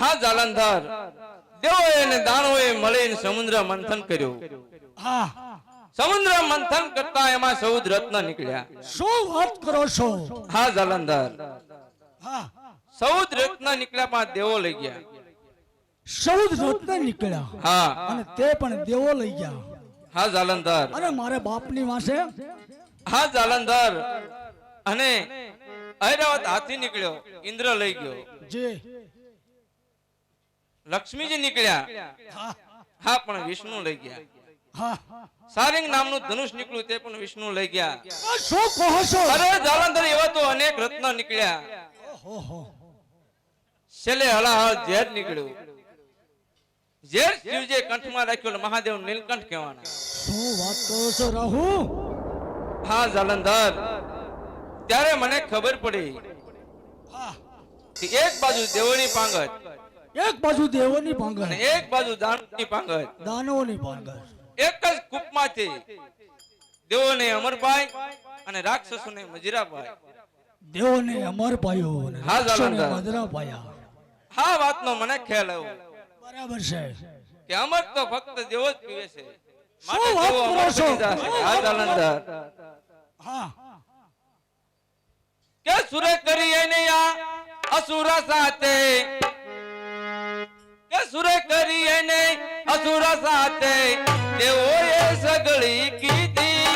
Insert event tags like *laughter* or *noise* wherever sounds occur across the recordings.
હા જાલંધર. એને અને એ મળીને સમુદ્ર મંથન કર્યું. સમુદ્ર મંથન કરતા એમાં સૌદ રત્ન નીકળ્યા. શું વાત કરો છો? હા જાલંધર. સૌદ રત્ન નીકળ્યા પણ દેવો લઈ ગયા. સૌદ રત્ન નીકળ્યા? હા. અને તે પણ દેવો લઈ ગયા. હા જાલંધર. અને મારે બાપની વાસે? હા જાલંધર. અને ઐરાવત હાથી નીકળ્યો. ઇન્દ્ર લઈ ગયો. જે લક્ષ્મીજી નીકળ્યા. હા. હા પણ વિષ્ણુ લઈ ગયા. હા. સારિંગ નામનું ધનુષ નીકળ્યું તે પણ વિષ્ણુ લઈ ગયા. શું કહો છો? અરે જાલંધર એવા તો અનેક રત્ન નીકળ્યા. છેલ્લે હલાહળ ઝેર નીકળ્યું. ઝેર શિવજે કંઠમાં રાખ્યો મહાદેવ નીલકંઠ કહેવાના. શું વાત કરો છો રાહુ? હા જાલંધર. ત્યારે મને ખબર પડી એક બાજુ દેવળી પાંગત એક બાજુ દેવોની અને એક બાજુ દાનવની પાંગત દાનવોની પાંગર એક જ કૂપમાંથી દેવોને અમરભાઈ અને રાક્ષસોને મજીરાભાઈ. દેવોને અમર અને રાક્ષસોને જાલંધર. હા વાતનો મને ખ્યાલ આવ્યો. બરાબર છે. કે અમર તો ફક્ત દેવો જ પીવે છે. માટે દેવો અમર બની જશે. હા જાલંધર હા. કે સુરે કરી એને આ અસુરા સાથે કે સુરે કરી એને અસુરા સાથે તેઓએ સગળી કીધી.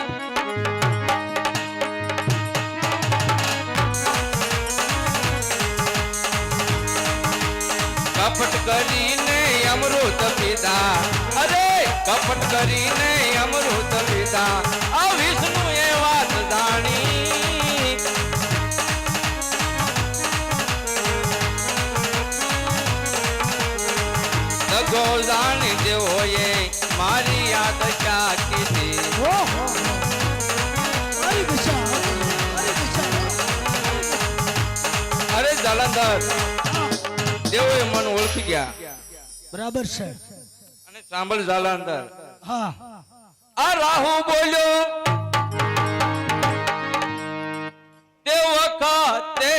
કપટ કરીને અમૃત પીધા. અરે, કપટ કરીને અમૃત પીધા. આ વિષ્ણુ અરે જાલંધર દેવોએ મન ઓળખી ગયા. બરાબર છે. અને સાંભળ જાલંધર હા. આ રાહુ બોલ્યો તે વખતે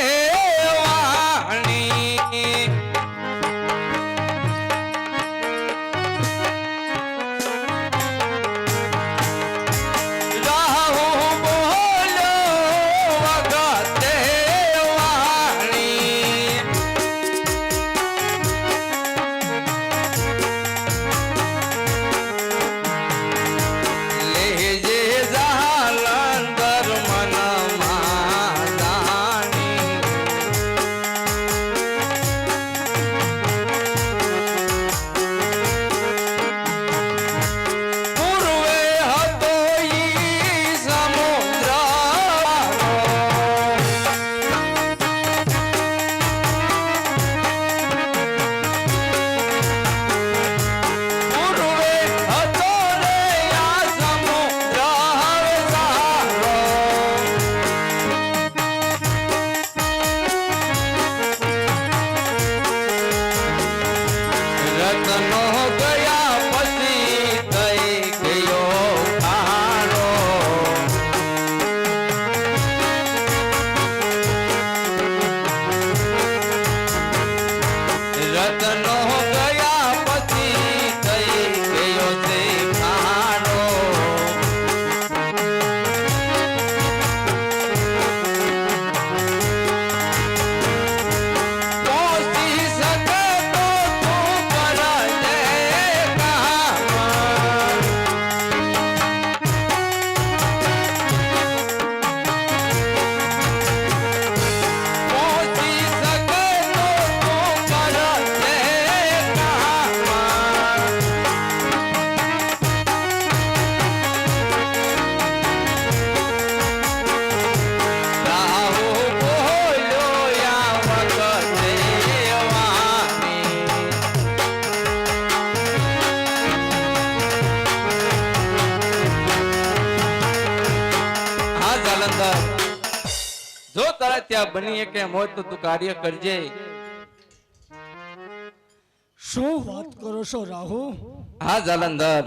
જો બની કે મોત તો તું કાર્ય કરજે. શું વાત કરો છો રાહુ? હા જાલંધર.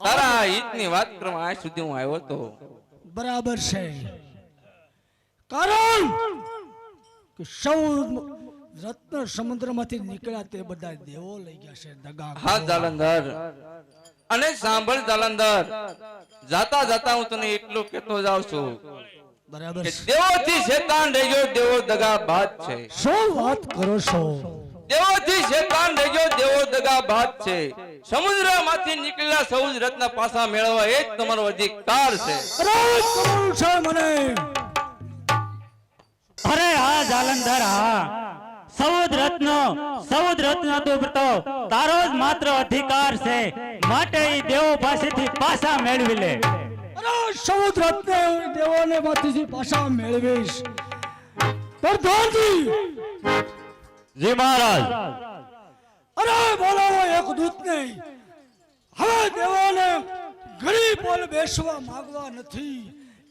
તારા હિતની વાત કરવા આ સુધી હું આવ્યો તો. બરાબર છે. કારણ કે સૌ રત્ન સમુદ્રમાંથી નીકળ્યા તે બધા દેવો લઈ ગયા છે દગા હા જાલંધર. અને સાંભળ જાલંધર. જાતા જાતા હું તને એટલું કેતો જાઉં છું બરાબર. દેવોથી શેતાન રહી ગયો દેવો દગા ભાત છે. શું વાત કરો છો? દેવોથી શેતાન રહી ગયો દેવો દગા ભાત છે. સમુદ્રમાંથી નીકળેલા સૌજ રત્ન પાસા મેળવવા એ જ તમારો અધિકાર છે. છે મને. અરે હા જાલંધર હા. સૌદ રત્ન સૌદ રત્ન તું તારો જ માત્ર અધિકાર છે. માટે ઈ દેવો પાસેથી પાછા મેળવી લે. અરે સૌદ રત્ન દેવોને પાસેથી પાછા મેળવીશ. પ્રધાનજી! જી મહારાજ. અરે બોલાવો એક દૂતને હવે દેવોને ઘડી બોલ બેસવા માંગવા નથી.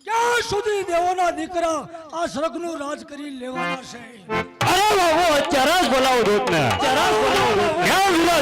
ક્યાં સુધી દેવોના દીકરા આ સ્વર્ગનું રાજ કરી લેવાના છે? અરે બાબુ ચરસ બોલાવો દૂતને અત્યારે જ બોલાવો. ક્યાં વિલા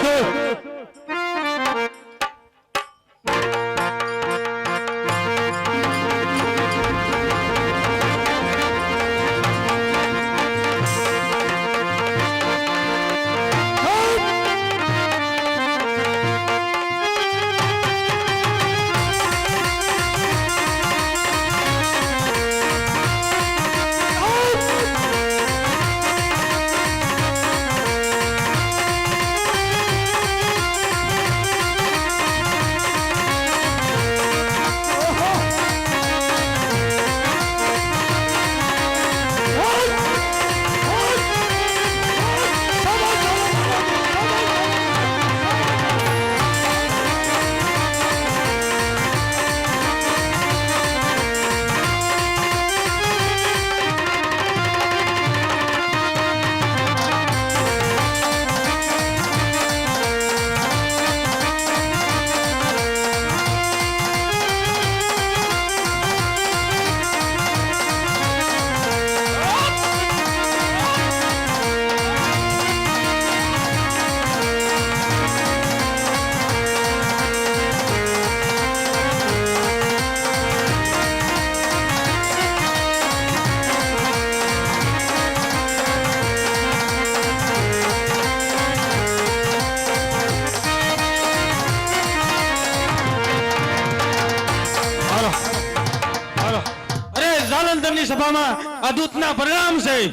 સભામાં આ દૂતના છે.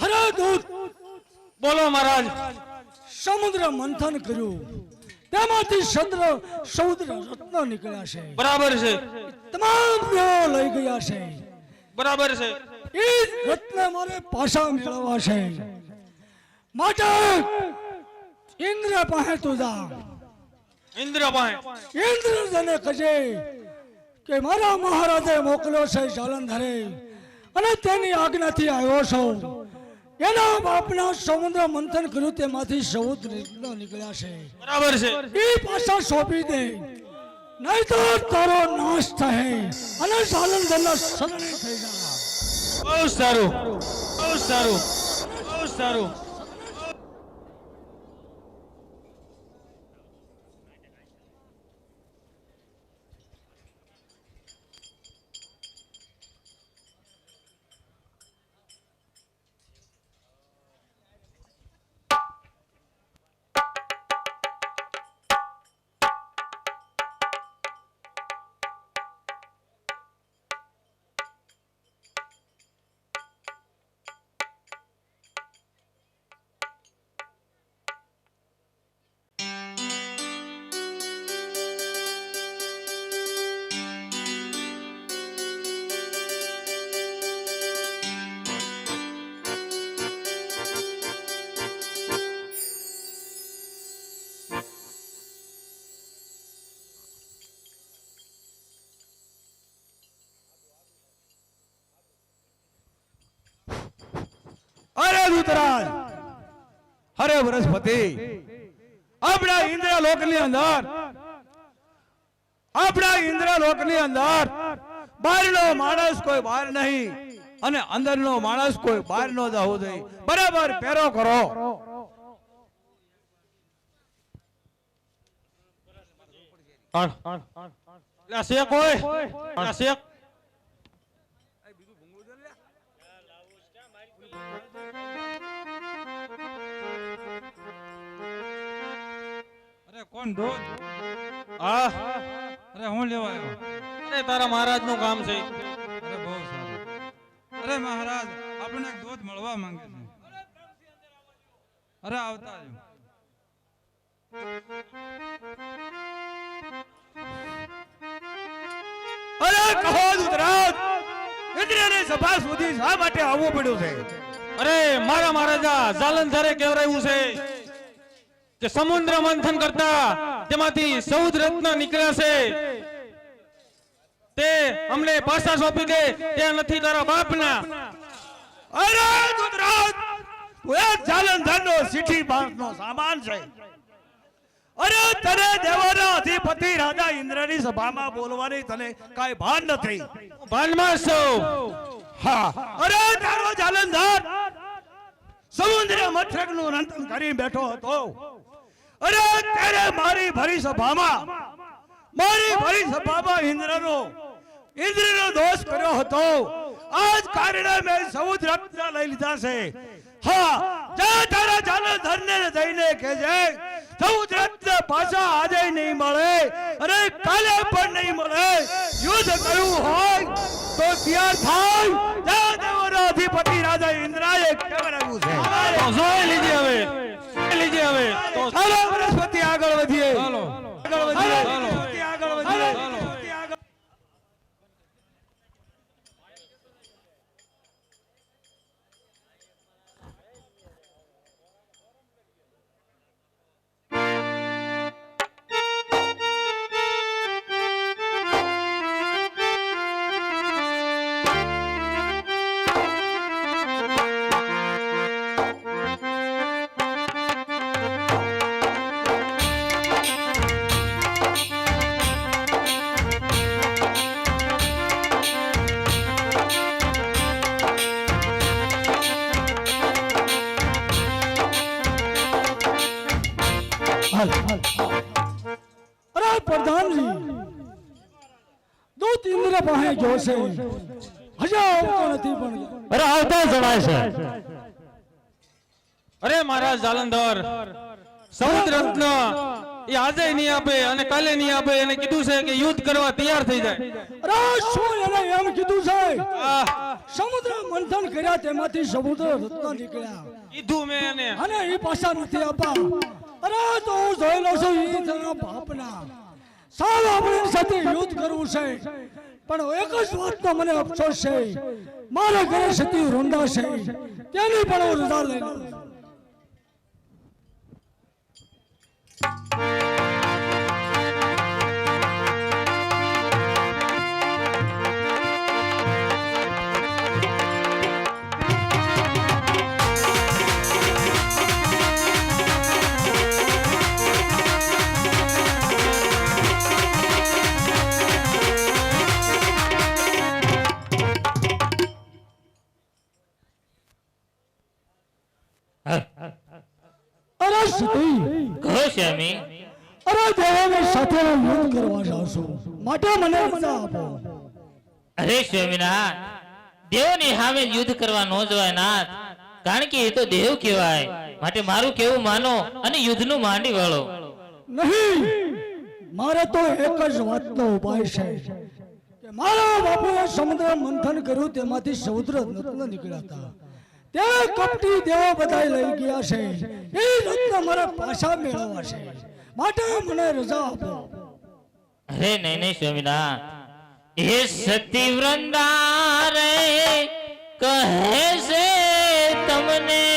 હરે દૂત બોલો મહારાજ. સમુદ્ર મંથન કર્યું. તેમાંથી ચંદ્ર સૌદ્ર રત્ન નીકળ્યા છે. બરાબર છે. તમામ લઈ ગયા છે. બરાબર છે. એ રત્ન મારે પાછા મેળવવા છે. માટે ઇન્દ્ર પાસે તું જા. ઇન્દ્ર પાસે. ઇન્દ્ર તને કહેજે કે મારા મહારાજે મોકલ્યો છે જાલંધરે. અને તેની આજ્ઞાથી આવ્યો છું. એના બાપના સમુદ્ર મંથન કર્યું તેમાંથી સૌદ નીકળ્યા છે. બરાબર છે. એ પાછા સોંપી દે. નહીં તો તારો નાશ થાય અને જાલંધરના શરણે થઈ જાય બહુ સારું. બહુ સારું. બહુ સારું. દૂતરાજ હરે બૃહસ્પતિ આપણા ઇન્દ્રલોકની અંદર, આપણા ઇન્દ્રલોકની અંદર બહારનો માણસ કોઈ બહાર નહીં અને અંદરનો માણસ કોઈ બહાર નો જવો જોઈએ. બરાબર પેરો કરો. શેખ હોય. લા કોણ ધોધ? આ અરે હું લેવા આવ્યો? અરે તારા મહારાજનું કામ છે. અરે બહુ સારું. અરે મહારાજ આપણે દૂધ મળવા માંગે છે. અરે આવતા રહ્યો અરે કહો દુતરાજ ઇન્દ્રને સભા સુધી શા માટે આવવું પડ્યું છે? અરે મારા મહારાજા જાલંધરે કહેવરાયું છે. કે સમુદ્ર મંથન કરતા તેમાંથી સૌદ રત્ન નીકળ્યા છે. તે અમને પાછા સોંપી દે તે નથી તારા બાપના. અરે દુતરાજ તું એ જાલંધરનો સીઠી બાંસનો સામાન છે. અરે તને દેવાના અધિપતિ રાજા ઇન્દ્રની સભામાં બોલવાની તને કાંઈ ભાન નથી. ભાનમાં સૌ હા. અરે તારો જાલંધર સમુદ્ર મથકનું રંતન કરી બેઠો હતો. અરે ત્યારે મારી ભરી સભામાં મારી ભરી સભામાં ઇન્દ્રનો ઇન્દ્રનો દોષ કર્યો હતો આજ કારણે મેં સૌદ રત્ન લઈ લીધા છે હા જા તારા જાલંધરને જઈને કહેજે સૌદ રત્ન પાછા આજે નહીં મળે અરે કાલે પણ નહીં મળે યુદ્ધ કરવું હોય તો તૈયાર થાય જા દેવોના રાજા ઇન્દ્રાએ કહેવડાવ્યું છે જોઈ લીજે હવે જોઈ લીજે હવે તો જોશે હજી આવતો નથી પણ. અરે આવતા જણાય છે. અરે મારા જાલંધર સૌદ રત્ન એ આજે નહીં આપે અને કાલે નહીં આપે એને કીધું છે કે યુદ્ધ કરવા તૈયાર થઈ જાય. અરે શું એને એમ કીધું છે? સમુદ્ર મંથન કર્યા તેમાંથી સમુદ્ર રત્ન નીકળ્યા. કીધું મેં એને. અને એ પાછા નથી આપા અરે તો હું જોઈ લઉં છું એ તારા બાપના. સાવ આપણી સાથે યુદ્ધ કરવું છે. પણ એક જ વાતનો મને અફસોસ છે. મારા ઘરે સતી રોંદા છે. તેની પણ હું રજા લઈ સ્વામી અરે દેવાની સાથે યુદ્ધ કરવા જાઉં છું માટે મને રજા આપો. અરે સ્વામિનાથ દેવની સામે યુદ્ધ કરવા ન જવાય નાથ. કારણ કે એ તો દેવ કહેવાય. માટે મારું કેવું માનો અને યુદ્ધનું માંડી વાળો. નહીં. મારે તો એક જ વાતનો ઉપાય છે. કે મારા બાપુએ સમુદ્ર મંથન કર્યું તેમાંથી સમુદ્ર નીકળ્યા હતા. તે કપટી દેવો બધા લઈ ગયા છે. એ રત્ન મારે પાછા મેળવવા છે. માટે મને રજા આપો. અરે નહીં નહીં સ્વામીના એ સતી વૃંદારે કહે છે તમને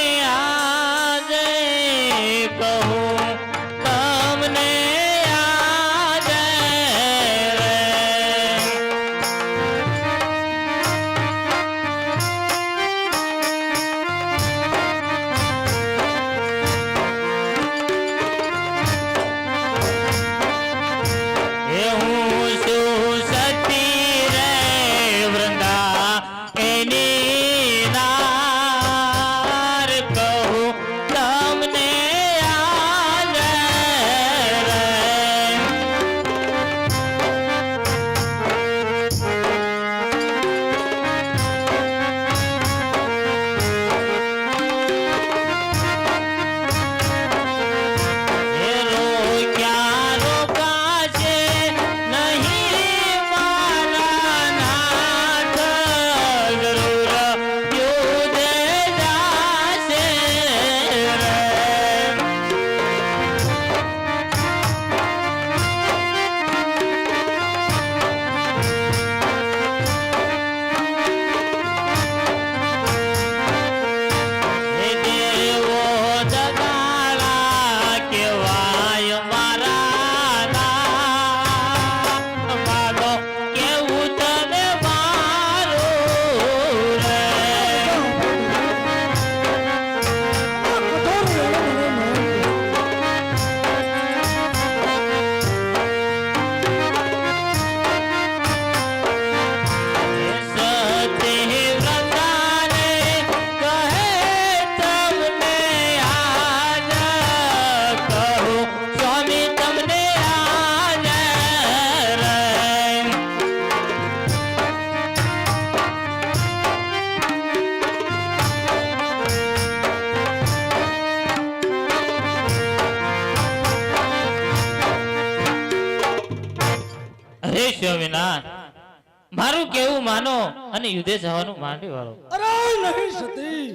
અને યુદ્ધે જવાનું માંડી વાળો અરે નહીં સતી.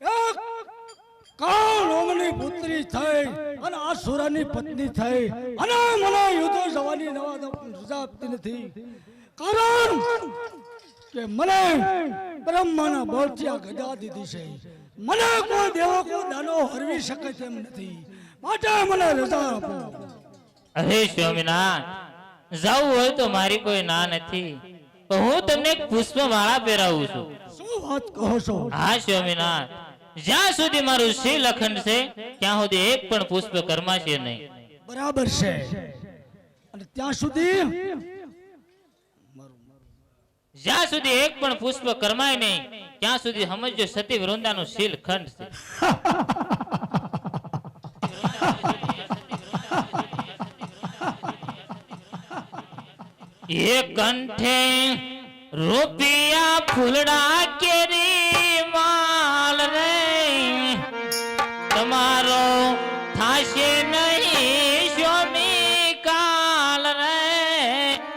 એક કાળોમની પુત્રી થઈ અને આ પત્ની થઈ અને મને યુદ્ધ જવાની નવા રજા આપતી નથી. કારણ કે મને બ્રહ્માના બળથી આ ગદા દીધી છે. મને કોઈ દેવો કોઈ દાનો હરવી શકે તેમ નથી. માટે મને રજા આપો. અરે સ્વામિનાથ જવું હોય તો મારી કોઈ ના નથી. હું તમને પુષ્પ પુષ્પમાળા પહેરાવું છું. શું વાત કહો છો? હા સ્વામિનાથ જ્યાં સુધી મારું શીલ અખંડ છે ત્યાં સુધી એક પણ પુષ્પ કરમાશે નહીં. બરાબર છે. અને ત્યાં સુધી? જ્યાં સુધી એક પણ પુષ્પ કરમાય નહીં ત્યાં સુધી સમજો સતી વૃંદાનું શીલ ખંડ છે. *laughs* એ કંઠે રૂપિયા ફૂલડા કેરી માલ રે. તમારો થાશે નહીં.